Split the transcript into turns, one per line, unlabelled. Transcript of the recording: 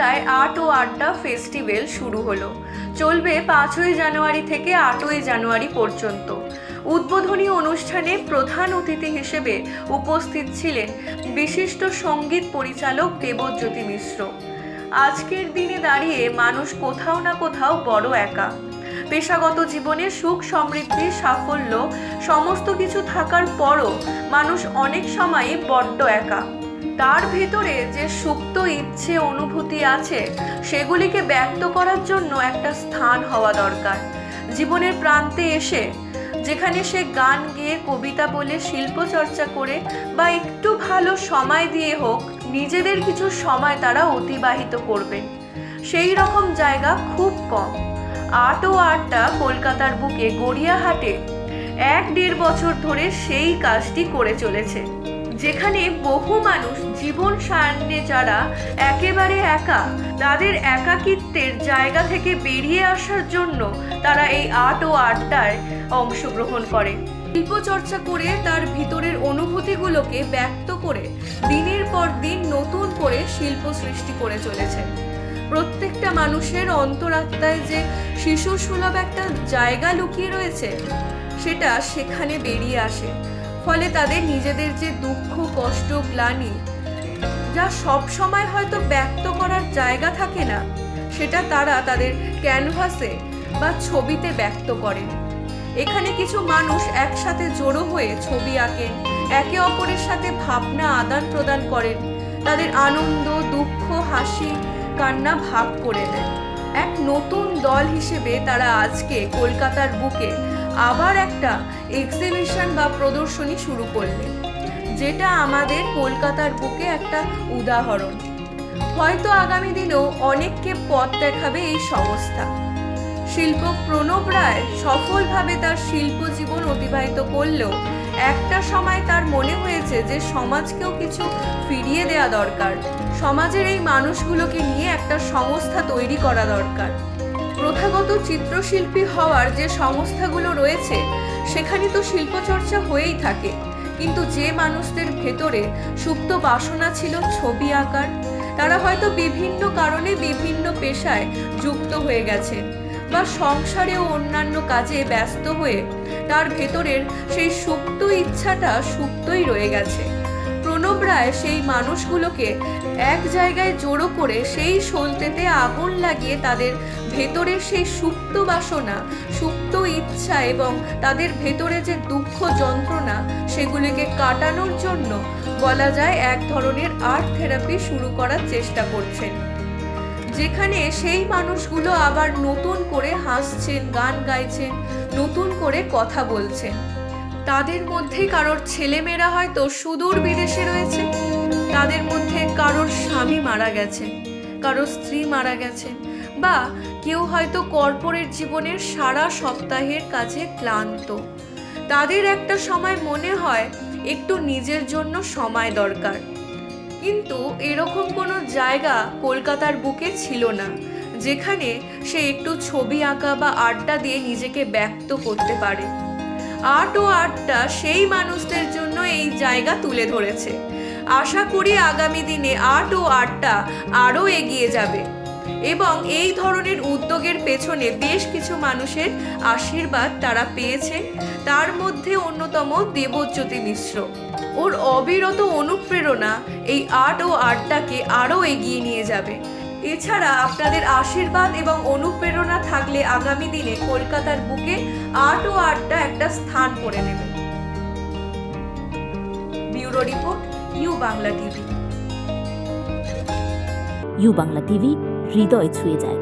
কলকাতায় আট ও আড্ডা ফেস্টিভ্যাল শুরু হলো চলবে পাঁচই জানুয়ারি থেকে আটই জানুয়ারি পর্যন্ত উদ্বোধনী অনুষ্ঠানে প্রধান অতিথি হিসেবে উপস্থিত ছিলেন বিশিষ্ট সঙ্গীত পরিচালক দেবজ্যোতি মিশ্র আজকের দিনে দাঁড়িয়ে মানুষ কোথাও না কোথাও বড় একা পেশাগত জীবনে সুখ সমৃদ্ধি সাফল্য সমস্ত কিছু থাকার পরও মানুষ অনেক সময়ই বড্ড একা তার ভেতরে যে সুপ্ত ইচ্ছে অনুভূতি আছে সেগুলিকে ব্যক্ত করার জন্য একটা স্থান হওয়া দরকার জীবনের প্রান্তে এসে যেখানে সে গান গেয়ে কবিতা বলে শিল্প চর্চা করে বা একটু ভালো সময় দিয়ে হোক নিজেদের কিছু সময় তারা অতিবাহিত করবে সেই রকম জায়গা খুব কম আট ও আটটা কলকাতার বুকে গড়িয়াহাটে এক দেড় বছর ধরে সেই কাজটি করে চলেছে যেখানে বহু মানুষ জীবন সারণে যারা একেবারে একা তাদের একাকিত্বের জায়গা থেকে বেরিয়ে আসার জন্য তারা এই আট ও আড্ডায় অংশগ্রহণ করে শিল্পচর্চা করে তার ভিতরের অনুভূতিগুলোকে ব্যক্ত করে দিনের পর দিন নতুন করে শিল্প সৃষ্টি করে চলেছে প্রত্যেকটা মানুষের অন্তরাত্মায় যে শিশু সুলভ একটা জায়গা লুকিয়ে রয়েছে সেটা সেখানে বেরিয়ে আসে ফলে তাদের নিজেদের যে দুঃখ কষ্ট গ্লানি যা সব সময় হয়তো ব্যক্ত করার জায়গা থাকে না সেটা তারা তাদের ক্যানভাসে বা ছবিতে ব্যক্ত করেন এখানে কিছু মানুষ একসাথে জড়ো হয়ে ছবি আঁকেন একে অপরের সাথে ভাবনা আদান প্রদান করেন তাদের আনন্দ দুঃখ হাসি কান্না ভাগ করে নেন এক নতুন দল হিসেবে তারা আজকে কলকাতার বুকে আবার একটা এক্সিবিশন বা প্রদর্শনী শুরু করলেন যেটা আমাদের কলকাতার বুকে একটা উদাহরণ হয়তো আগামী দিনেও অনেককে পথ দেখাবে এই সংস্থা শিল্প প্রণব রায় সফলভাবে তার শিল্প জীবন অতিবাহিত করলেও একটা সময় তার মনে হয়েছে যে সমাজকেও কিছু ফিরিয়ে দেওয়া দরকার সমাজের এই মানুষগুলোকে নিয়ে একটা সংস্থা তৈরি করা দরকার প্রথাগত চিত্রশিল্পী হওয়ার যে সংস্থাগুলো রয়েছে সেখানে তো শিল্পচর্চা হয়েই থাকে কিন্তু যে মানুষদের ভেতরে সুপ্ত বাসনা ছিল ছবি আঁকার তারা হয়তো বিভিন্ন কারণে বিভিন্ন পেশায় যুক্ত হয়ে গেছে বা সংসারে ও অন্যান্য কাজে ব্যস্ত হয়ে তার ভেতরের সেই সুপ্ত ইচ্ছাটা সুপ্তই রয়ে গেছে অর্ণব সেই মানুষগুলোকে এক জায়গায় জড়ো করে সেই সলতেতে আগুন লাগিয়ে তাদের ভেতরে সেই সুপ্ত বাসনা সুপ্ত ইচ্ছা এবং তাদের ভেতরে যে দুঃখ যন্ত্রণা সেগুলিকে কাটানোর জন্য বলা যায় এক ধরনের আর্ট থেরাপি শুরু করার চেষ্টা করছেন যেখানে সেই মানুষগুলো আবার নতুন করে হাসছেন গান গাইছেন নতুন করে কথা বলছেন তাদের মধ্যে কারোর ছেলেমেয়েরা হয়তো সুদূর বিদেশে রয়েছে তাদের মধ্যে কারোর স্বামী মারা গেছে কারোর স্ত্রী মারা গেছে বা কেউ হয়তো কর্পোরেট জীবনের সারা সপ্তাহের কাছে ক্লান্ত তাদের একটা সময় মনে হয় একটু নিজের জন্য সময় দরকার কিন্তু এরকম কোনো জায়গা কলকাতার বুকে ছিল না যেখানে সে একটু ছবি আঁকা বা আড্ডা দিয়ে নিজেকে ব্যক্ত করতে পারে আর্ট ও আর্টটা সেই মানুষদের জন্য এই জায়গা তুলে ধরেছে আশা করি আগামী দিনে আর্ট ও আর্টটা আরও এগিয়ে যাবে এবং এই ধরনের উদ্যোগের পেছনে বেশ কিছু মানুষের আশীর্বাদ তারা পেয়েছে তার মধ্যে অন্যতম দেবজ্যোতি মিশ্র ওর অবিরত অনুপ্রেরণা এই আর্ট ও আর্টটাকে আরও এগিয়ে নিয়ে যাবে এছাড়া আপনাদের আশীর্বাদ এবং অনুপ্রেরণা থাকলে আগামী দিনে কলকাতার বুকে আর্ট ও আটটা একটা স্থান করে নেবে bureau report U Bangla TV
U Bangla TV হৃদয় ছুঁয়ে যায়